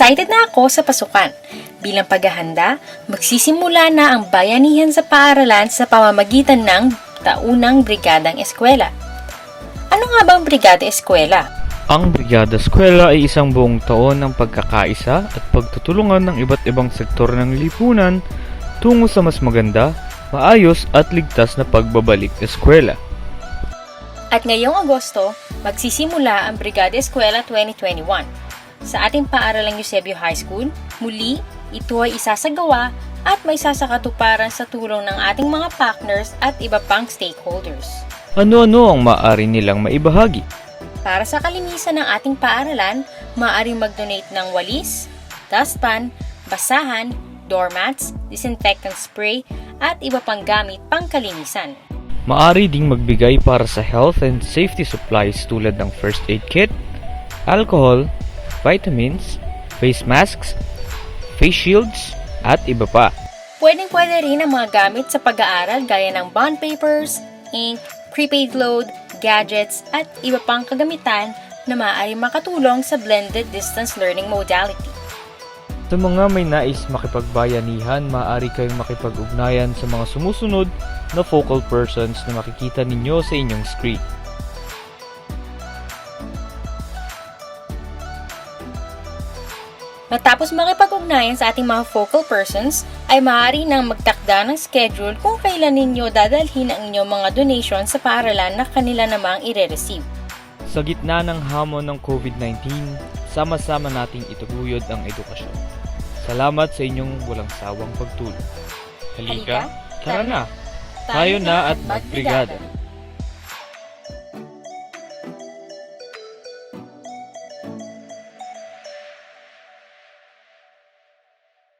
Excited na ako sa pasukan. Bilang paghahanda, magsisimula na ang bayanihan sa paaralan sa pamamagitan ng taunang Brigadang Eskwela. Ano nga ba ang Brigada Eskwela? Ang Brigada Eskwela ay isang buong taon ng pagkakaisa at pagtutulungan ng iba't ibang sektor ng lipunan tungo sa mas maganda, maayos at ligtas na pagbabalik eskwela. At ngayong Agosto, magsisimula ang Brigada Eskwela 2021. Sa ating paaralang Eusebio High School, muli, ito ay isasagawa at may sasakatuparan sa tulong ng ating mga partners at iba pang stakeholders. Ano-ano ang maaari nilang maibahagi? Para sa kalinisan ng ating paaralan, maaaring mag-donate ng walis, dustpan, basahan, doormats, disinfectant spray, at iba pang gamit pangkalinisan. Maari ding magbigay para sa health and safety supplies tulad ng first aid kit, alcohol, vitamins, face masks, face shields, at iba pa. Pwedeng pwede rin ang mga gamit sa pag-aaral gaya ng bond papers, ink, prepaid load, gadgets, at iba pang kagamitan na maaari makatulong sa blended distance learning modality. Sa mga may nais makipagbayanihan, maaari kayong makipag-ugnayan sa mga sumusunod na focal persons na makikita ninyo sa inyong screen. Matapos makipag-ugnayan sa ating mga focal persons, ay maaari nang magtakda ng schedule kung kailan ninyo dadalhin ang inyong mga donation sa paaralan na kanila namang ire-receive. Sa gitna ng hamon ng COVID-19, sama-sama nating itaguyod ang edukasyon. Salamat sa inyong walang sawang pagtulong. Halika, tara na! Tayo na at magbrigada.